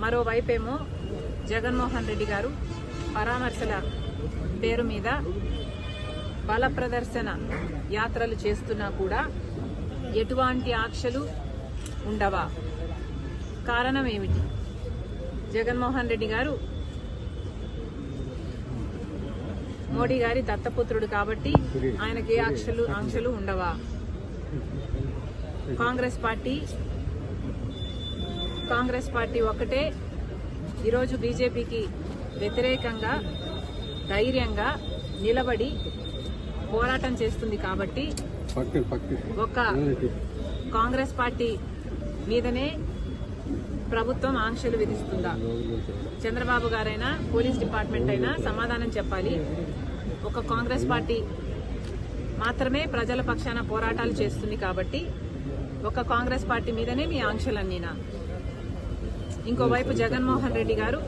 మరోవైపేమో జగన్మోహన్ రెడ్డి గారు పరామర్శల పేరు మీద బల ప్రదర్శన యాత్రలు చేస్తున్నా కూడా ఎటువంటి ఆంక్షలు ఉండవా? కారణం ఏమిటి జగన్మోహన్ రెడ్డి గారు మోడీ గారి దత్తపుత్రుడు కాబట్టి ఆయనకి ఏ ఆంక్షలు ఆంక్షలు ఉండవా? కాంగ్రెస్ పార్టీ కాంగ్రెస్ పార్టీ ఒక్కటే ఈరోజు బీజేపీకి వ్యతిరేకంగా ధైర్యంగా నిలబడి పోరాటం చేస్తుంది కాబట్టి ఒక కాంగ్రెస్ పార్టీ మీదనే ప్రభుత్వం ఆంక్షలు విధిస్తుందా? చంద్రబాబు గారైనా పోలీస్ డిపార్ట్మెంట్ అయినా సమాధానం చెప్పాలి. ఒక కాంగ్రెస్ పార్టీ మాత్రమే ప్రజల పక్షాన పోరాటాలు చేస్తుంది కాబట్టి ఒక కాంగ్రెస్ పార్టీ మీదనే మీ ఆంక్షలన్నీనా? ఇంకోవైపు జగన్మోహన్ రెడ్డి గారు.